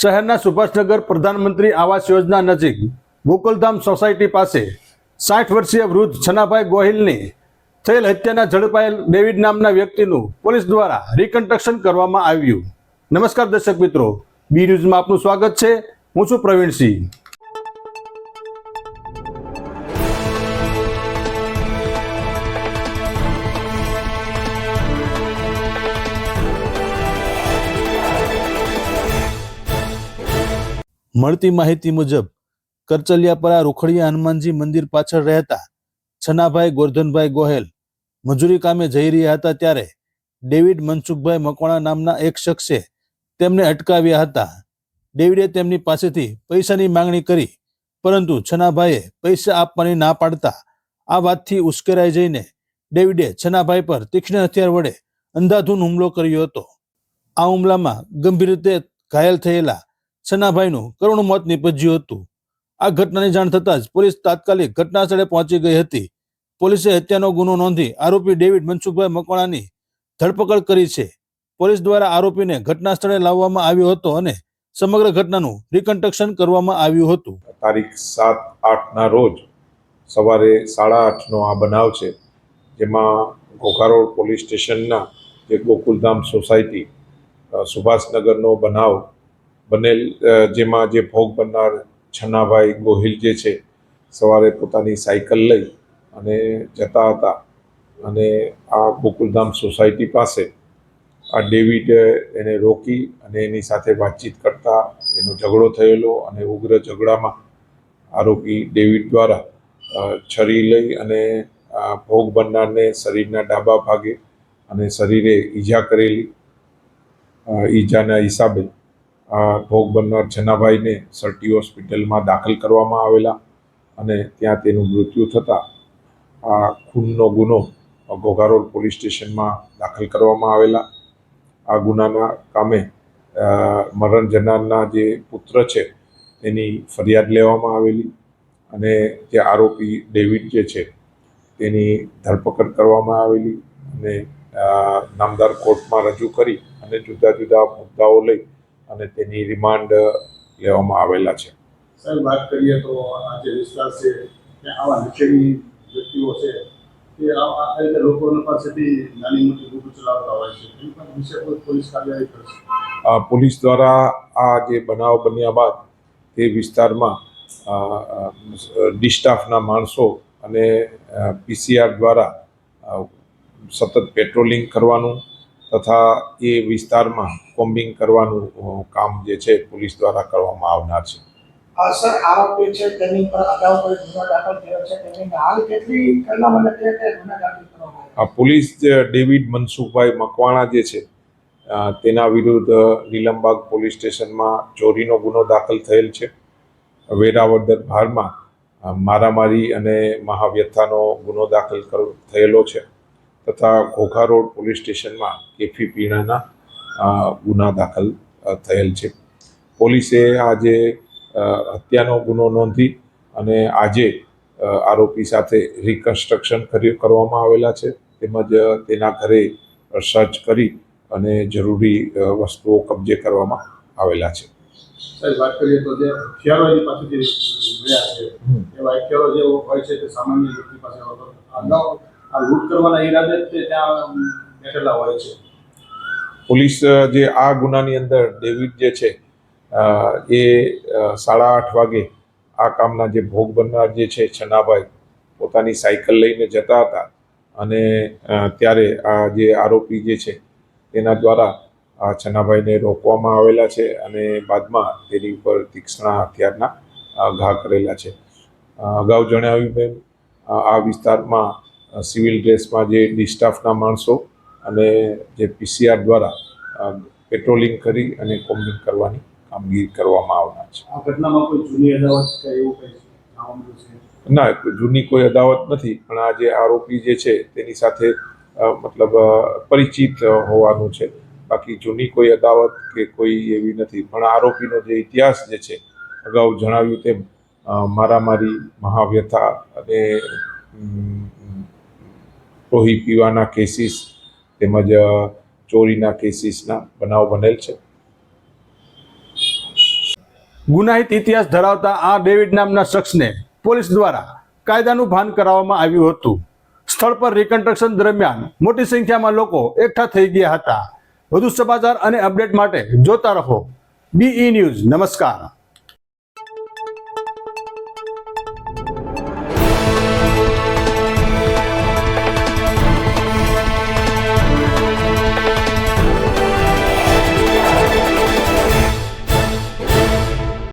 શહેરના સુભાષનગર પ્રધાનમંત્રી આવાસ યોજના નજીક ગોકુલધામ સોસાયટી પાસે સાઠ વર્ષીય વૃદ્ધ છનાભાઈ ગોહિલની થયેલ હત્યાના ઝડપાયેલ ડેવિડ નામના વ્યક્તિનું પોલીસ દ્વારા રિકન્સ્ટ્રક્શન કરવામાં આવ્યું. નમસ્કાર દર્શક મિત્રો, બી ન્યૂઝમાં આપનું સ્વાગત છે. હું છું પ્રવીણસિંહ. મળતી માહિતી મુજબ, કરચલિયાપરા રૂખડિયા હનુમાનજી મંદિર પાછળ રહેતા છનાભાઈ ગોરધનભાઈ ગોહેલ મજૂરી કામે જઈ રહ્યા હતા ત્યારે ડેવિડ મનસુખભાઈ મકવાણા નામના એક શખ્સે તેમને અટકાવ્યા હતા. ડેવિડે તેમની પાસેથી પૈસાની માંગણી કરી, પરંતુ છનાભાઈએ પૈસા આપવાની ના પાડતા આ વાતથી ઉશ્કેરાઈ જઈને ડેવિડે છનાભાઈ પર તીક્ષ્ણ હથિયાર વડે અંધાધૂન હુમલો કર્યો હતો. આ હુમલામાં ગંભીર રીતે ઘાયલ થયેલા છનાભાઈનું કરુણ મોત નીપજ્યું હતું. આ ઘટનાની જાણ થતાં જ પોલીસ તાત્કાલિક ઘટના સ્થળે પહોંચી ગઈ હતી. પોલીસે હત્યાનો ગુનો નોંધી આરોપી ડેવિડ મનસુખભાઈ મકવાણાની ધરપકડ કરી છે. પોલીસ દ્વારા આરોપીને ઘટના સ્થળે લાવવામાં આવ્યો હતો અને સમગ્ર ઘટનાનું રિકન્સ્ટ્રક્શન કરવામાં આવ્યું હતું. તારીખ સાત આઠના રોજ સવારે સાડા આઠનો આ બનાવ છે, જેમાં ઘોઘારોડ પોલીસ સ્ટેશનના જે ગોકુલધામ સોસાયટી સુભાષનગરનો બનાવ બનેલ જેમાં જે ભોગ બનનાર છન્નાભાઈ ગોહિલ જે છે, સવારે પોતાની સાયકલ લઈ અને જતા હતા. અને આ ગોકુલધામ સોસાયટી પાસે આ ડેવિડ એને રોકી અને એની સાથે વાતચીત કરતા એનો ઝઘડો થયેલો અને ઉગ્ર ઝઘડામાં આરોપી ડેવિડ દ્વારા છરી લઈ અને ભોગ બનનારને શરીરના ડાબા ભાગે અને શરીરે ઈજા કરેલી ઈજાના હિસાબે ભોગ બનનાર છનાભાઈને સરટી હોસ્પિટલમાં દાખલ કરવામાં આવેલા અને ત્યાં તેનું મૃત્યુ થતાં આ ખૂનનો ગુનો ઘોઘારોડ પોલીસ સ્ટેશનમાં દાખલ કરવામાં આવેલા. આ ગુનાના કામે મરણ જનારના જે પુત્ર છે, તેની ફરિયાદ લેવામાં આવેલી અને જે આરોપી ડેવિડ જે છે, તેની ધરપકડ કરવામાં આવેલી અને નામદાર કોર્ટમાં રજૂ કરી અને જુદા જુદા મુદ્દાઓ લઈ અને તેની રિમાન્ડ લેવામાં આવેલા છે. સાહેબ વાત કરીએ તો આ જે વિસ્તાર છે આવા નશેડી વ્યક્તિઓ છે તે આ રીતે લોકો પાસેથી નાની મોટી લૂંટ ચલાવતા હોય છે. એની પણ વિશે કોઈ પોલીસ કાર્યવાહી કરશે પોલીસ દ્વારા આ જે બનાવ બન્યા બાદ તે વિસ્તારમાં અ, અ, ડી સ્ટાફના માણસો અને પીસીઆર દ્વારા સતત પેટ્રોલિંગ કરવાનું તથા એ વિસ્તારમાં કોમ્બિંગ કરવાનું કામ જે છે પોલીસ દ્વારા કરવામાં આવનાર છે. આ સર છે તેની પર અગાઉ કોઈ ગુનો દાખલ થયો છે તેની હાલ કેટલી કલમ અને કે કે ગુના દાખલ કરવામાં આ પોલીસ ડેવિડ મનસુખભાઈ મકવાણા જે છે તેના વિરુદ્ધ નીલમબાગ પોલીસ સ્ટેશનમાં ચોરીનો ગુનો દાખલ થયેલ છે. વેરાવદર ભારમાં મારામારી અને મહાવ્યથાનો ગુનો દાખલ થયેલો છે. તથા ઘોઘા રોડ પોલીસ સ્ટેશનમાં કેફી પીણાના ગુના દાખલ થયેલ છે. પોલીસે આજે હત્યાનો ગુનો નોંધી અને આજે આરોપી સાથે રિકન્સ્ટ્રક્શન કરી કરવામાં આવેલા છે. તેમજ તેના ઘરે સર્ચ કરી અને જરૂરી વસ્તુઓ કબજે કરવામાં આવેલા છે. સાહેબ વાત કરીએ તો જે હથિયારો એની પાસેથી મળ્યા છે એવા હથિયારો જે હોય છે તે સામાન્ય વ્યક્તિ પાસે હોતો અગાઉ આ લૂંટ કરવાના ઈરાદે તે ત્યાં બેઠેલા હોય છે. પોલીસ જે આ ગુનાની અંદર ડેવિડ જે છે એ સાડા આઠ વાગે આ કામના જે ભોગ બનનાર જે છે છનાભાઈ પોતાની સાયકલ લઈને જતા હતા અને ત્યારે આ જે આરોપી જે છે તેના દ્વારા આ છનાભાઈને રોકવામાં આવેલા છે અને બાદમાં તેની ઉપર તીક્ષ્ણ હથિયારના ઘા કરેલા છે. અગાઉ જણાવ્યું બેન આ વિસ્તારમાં સિવિલ ડ્રેસમાં જે ડી સ્ટાફના માણસો અને જે પીસીઆર દ્વારા પેટ્રોલિંગ કરી અને કોમ્બિંગ કરવાની કામગીરી કરવામાં આવનાર છે. આ ઘટનામાં કોઈ જૂની અદાવત કે એવું કંઈ જાણવા મળ્યું છે. ના જૂની કોઈ અદાવત નથી પણ આ જે આરોપી જે છે તેની સાથે મતલબ પરિચિત હોવાનું છે. બાકી જૂની કોઈ અદાવત કે કોઈ એવી નથી. પણ આરોપીનો જે ઇતિહાસ જે છે અગાઉ જણાવ્યું તેમ મારામારી મહાવ્યથા અને લોહી પીવાના કેસીસ તેમજ ચોરીના કેસીસના બનાવ બનેલ છે. ગુનાહિત ઇતિહાસ ધરાવતા આ ડેવિડ નામના શખ્સને પોલીસ દ્વારા કાયદાનું ભાન કરાવવામાં આવ્યું હતું. સ્થળ પર રિકન્સ્ટ્રક્શન દરમિયાન મોટી સંખ્યામાં લોકો એકઠા થઈ ગયા હતા. વધુ સમાચાર અને અપડેટ માટે જોતા રહો. બીઈ ન્યૂઝ નમસ્કાર.